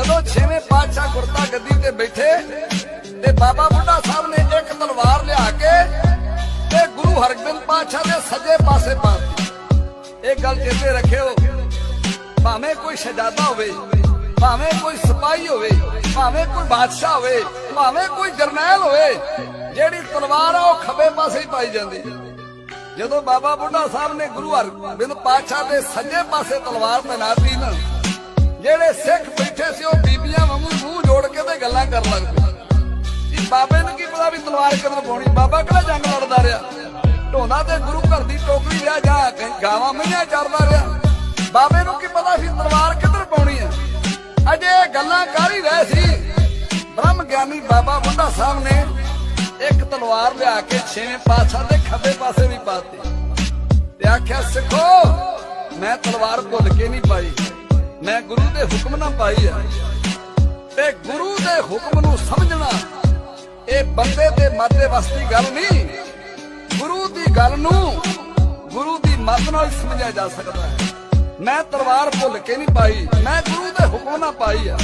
ਜਦੋਂ ਛੇਵੇਂ ਪਾਤਸ਼ਾਹ ਗੁਰਤਾ ਗੱਦੀ ਤੇ ਬੈਠੇ ਤੇ ਬਾਬਾ ਬੁੱਢਾ ਸਾਹਿਬ ਨੇ ਇੱਕ ਤਲਵਾਰ ਲਿਆ ਕੇ ਤੇ ਗੁਰੂ ਹਰਗੋਬਿੰਦ ਪਾਤਸ਼ਾਹ ਦੇ ਸੱਜੇ ਪਾਸੇ ਪਾਤੀ ਇਹ ਗੱਲ ਚੇਤੇ ਰੱਖਿਓ, ਭਾਵੇਂ ਕੋਈ ਸ਼ਹਜ਼ਾਦਾ ਹੋਵੇ, ਭਾਵੇਂ ਕੋਈ ਸਿਪਾਹੀ ਹੋਵੇ, ਭਾਵੇਂ ਕੋਈ ਬਾਦਸ਼ਾਹ ਹੋਵੇ, ਭਾਵੇਂ ਕੋਈ ਜਰਨੈਲ ਹੋਵੇ, ਜਿਹੜੀ ਤਲਵਾਰ ਆ ਉਹ ਖੱਬੇ ਪਾਸੇ ਹੀ ਪਾਈ ਜਾਂਦੀ ਜਦੋਂ ਬਾਬਾ ਬੁੱਢਾ ਸਾਹਿਬ ਨੇ ਗੁਰੂ ਹਰਗੋਬਿੰਦ ਪਾਤਸ਼ਾਹ ਦੇ ਸੱਜੇ ਪਾਸੇ ਤਲਵਾਰ ਤੈਨਾਤੀ ਨਾ ਜਿਹੜੇ ਸਿੱਖ ਬੈਠੇ ਸੀ ਉਹ ਬੀਬੀਆਂ ਵਾਂਗੂ ਮੂੰਹ ਜੋੜ ਕੇ ਤੇ ਗੱਲਾਂ ਕਰਨ ਲੱਗ ਪਏ। ਇਹ ਬਾਬੇ ਨੂੰ ਕੀ ਪਤਾ ਵੀ ਤਲਵਾਰ ਕਿੱਧਰ ਪਾਉਣੀ, ਬਾਬਾ ਕਿਹੜਾ ਜੰਗ ਲੜਦਾ ਰਿਹਾ? ਢੋਂਦਾ ਤੇ ਗੁਰੂ ਘਰ ਦੀ ਟੋਕਰੀ ਲਿਆ ਜਾਂ ਕਹੀਂ ਗਾਵਾਂ ਮਈਆਂ ਚਰਦਾ ਰਿਹਾ? ਬਾਬੇ ਨੂੰ ਕੀ ਪਤਾ ਸੀ ਤਲਵਾਰ ਕਿੱਧਰ ਪਾਉਣੀ ਹੈ ਅਜੇ ਗੱਲਾਂ ਕਰ ਹੀ ਰਹੇ ਸੀ। ਬ੍ਰਹਮ ਗਿਆਨੀ ਬਾਬਾ ਬੁੱਢਾ ਸਾਹਿਬ ਨੇ ਇੱਕ ਤਲਵਾਰ ਲਿਆ ਕੇ ਛੇਵੇਂ ਪਾਤਸ਼ਾਹ ਦੇ ਖੱਬੇ ਪਾਸੇ ਵੀ ਪਾਤੀ। ਤੇ ਆਖਿਆ, ਸਿੱਖੋ, ਮੈਂ ਤਲਵਾਰ ਭੁੱਲ ਕੇ ਨਹੀਂ ਪਾਈ। ਮੈਂ ਗੁਰੂ ਦੇ ਹੁਕਮ ਨਾਲ ਪਾਈ ਆ। ਤੇ ਗੁਰੂ ਦੇ ਹੁਕਮ ਨੂੰ ਸਮਝਣਾ, ਇਹ ਬੰਦੇ ਦੇ ਮਾਤੇ ਵਸਦੀ ਗੱਲ ਨਹੀਂ। ਗੁਰੂ ਦੀ ਗੱਲ ਨੂੰ ਗੁਰੂ ਦੀ ਮਤ ਨਾਲ ਸਮਝਿਆ ਜਾ ਸਕਦਾ ਹੈ। ਮੈਂ ਤਲਵਾਰ ਭੁੱਲ ਕੇ ਨਹੀਂ ਪਾਈ, ਮੈਂ ਗੁਰੂ ਦੇ ਹੁਕਮ ਨਾਲ ਪਾਈ ਆ।